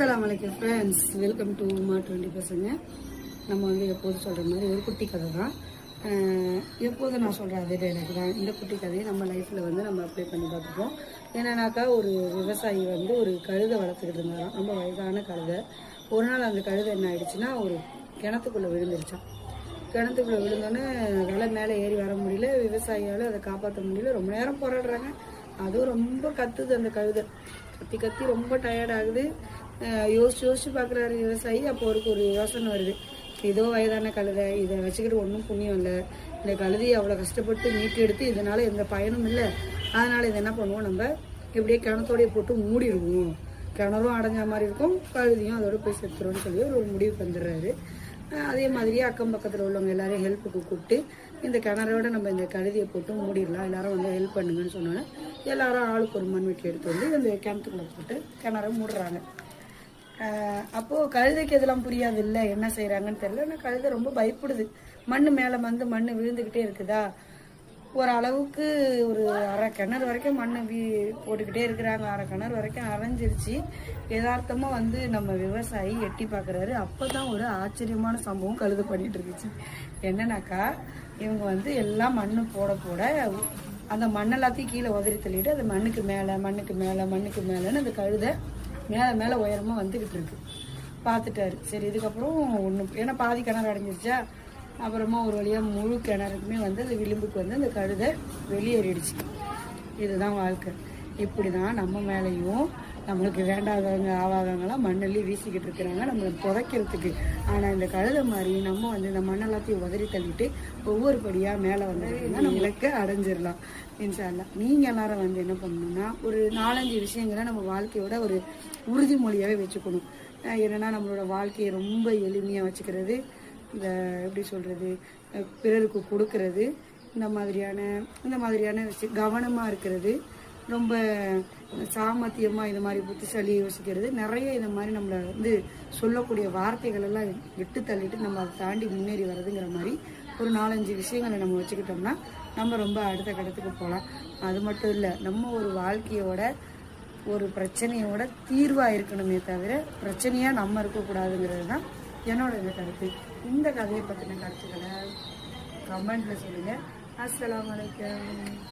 அஸ்ஸலாமு வலைக்கம் friends welcome to மா டுவெண்ட்டி பர்சன்ட் நம்ம வந்து எப்போதும் சொல்கிற மாதிரி ஒரு குட்டி கதை தான். எப்போதும் நான் சொல்கிற அதே டைலாக் தான். இந்த குட்டி கதையை நம்ம லைஃப்பில் வந்து நம்ம அப்ளை பண்ணி பார்த்துப்போம். என்னன்னாக்கா ஒரு விவசாயி வந்து ஒரு கழுதை வளர்த்துக்கிட்டு இருந்தாராம். ரொம்ப வயதான கழுதை. ஒரு நாள் அந்த கழுதை என்ன ஆயிடுச்சுன்னா ஒரு கிணத்துக்குள்ளே விழுந்துருச்சான் கிணத்துக்குள்ளே விழுந்தோன்னே விலை மேலே ஏறி வர முடியல. விவசாயியால் அதை காப்பாற்ற முடியல. ரொம்ப நேரம் போராடுறாங்க. அதுவும் ரொம்ப கத்துது அந்த கழுதை. கத்தி கத்தி ரொம்ப டயர்ட் ஆகுது. யோசிச்சு யோசிச்சு பார்க்குறாரு விவசாயி. அப்போ அவருக்கு ஒரு யோசனை வருது. ஏதோ வயதான கழுதை இதை வச்சுக்கிட்டு ஒன்றும் புண்ணியம் இல்லை. இந்த கழுதையை அவ்வளோ கஷ்டப்பட்டு மீட்டு எடுத்து இதனால் எந்த பயனும் இல்லை. அதனால் இதை என்ன பண்ணுவோம்? நம்ம இப்படியே கிணத்தோடைய போட்டு மூடிடுவோம் கிணறும் அடைஞ்ச மாதிரி இருக்கும். கழுதியும் அதோட போய் செத்துரும்னு சொல்லி ஒரு ஒரு முடிவுக்கு வந்துடுறாரு. அதே மாதிரியே அக்கம் பக்கத்தில் உள்ளவங்க எல்லாரையும் ஹெல்ப்புக்கு கூப்பிட்டு இந்த கிணறோட நம்ம இந்த கழுதியை போட்டு மூடிடலாம். எல்லாரும் வந்து ஹெல்ப் பண்ணுங்கன்னு சொன்னோன்னே எல்லாரும் ஆளுக்கு ஒரு மண் வீட்டில் எடுத்து வந்து இந்த கிணத்துக்குள்ளே போட்டு கிணற மூடுறாங்க. அப்போது அப்போ கழுதைக்கு இதெல்லாம் புரியாது இல்லை என்ன செய்கிறாங்கன்னு தெரியல. ஆனால் கழுதை ரொம்ப பயப்படுது. மண் மேலே வந்து மண் விழுந்துக்கிட்டே இருக்குதா? ஒரு அளவுக்கு ஒரு அரை கிணறு வரைக்கும் மண் வீ போட்டுக்கிட்டே இருக்கிறாங்க. அரை கிணறு வரைக்கும் அரைஞ்சிருச்சு. யதார்த்தமா வந்து நம்ம விவசாயி எட்டி பார்க்குறாரு அப்போ தான் ஒரு ஆச்சரியமான சம்பவம் கழுது பண்ணிட்டு இருந்துச்சு. என்னன்னாக்கா இவங்க வந்து எல்லாம் மண்ணு போட போட அந்த மண்ணெல்லாத்தையும் கீழே உதறி தள்ளிட்டு அந்த மண்ணுக்கு மேலே மண்ணுக்கு மேலே மண்ணுக்கு மேலேன்னு அந்த கழுதை மேலே மேலே உயரமாக வந்துக்கிட்டு இருக்கு பார்த்துட்டாரு. சரி இதுக்கப்புறம் ஒன்று ஏன்னா பாதி கிணறு அடைஞ்சிருச்சா? அப்புறமா ஒரு வழியாக முழு கிணறுக்குமே வந்து அந்த விளிம்புக்கு வந்து அந்த கழுதை வெளியேறிடுச்சு. இதுதான் வாழ்க்கை. இப்படி தான் நம்ம மேலேயும் நம்மளுக்கு வேண்டாதவங்க ஆவாதவங்களாம் மண்ணள்ளி வீசிக்கிட்டு இருக்கிறாங்க. நம்மளை புதைக்கிறதுக்கு. ஆனால் இந்த கழுத மாதிரி நம்ம வந்து இந்த மண் எல்லாத்தையும் உதறி தள்ளிட்டு ஒவ்வொரு படியாக மேலே வந்ததுன்னா நம்ம அடைஞ்சிடலாம் இன்ஷால்லாம் நீங்கள் எல்லாரும் வந்து என்ன பண்ணணும்னா ஒரு நாலஞ்சு விஷயங்களை நம்ம வாழ்க்கையோட ஒரு உறுதிமொழியாகவே வச்சுக்கணும். என்னென்னா என்னன்னா நம்மளோட வாழ்க்கையை ரொம்ப எளிமையாக வச்சுக்கிறது இந்த எப்படி சொல்கிறது பிறருக்கு கொடுக்கறது இந்த மாதிரியான இந்த மாதிரியான விஷயம் கவனமாக இருக்கிறது ரொம்ப சாமர்த்தியமாக இது மாதிரி புத்திசாலி யோசிக்கிறது. நிறைய இந்த மாதிரி நம்மளை வந்து சொல்லக்கூடிய வார்த்தைகள் எல்லாம் விட்டு தள்ளிட்டு நம்ம அதை தாண்டி முன்னேறி வர்றதுங்கிற மாதிரி ஒரு நாலஞ்சு விஷயங்களை நம்ம வச்சுக்கிட்டோம்னா நம்ம ரொம்ப அடுத்த கட்டத்துக்கு போகலாம். அது மட்டும் இல்லை நம்ம ஒரு வாழ்க்கையோட ஒரு பிரச்சனையோட தீர்வாக இருக்கணுமே தவிர பிரச்சனையாக நம்ம இருக்கக்கூடாதுங்கிறது தான் என்னோட இந்த கருத்து. இந்த கதையை பற்றின கருத்துக்களை கமெண்ட்டில் சொல்லுங்கள் அஸ்லாம் வலைக்கம்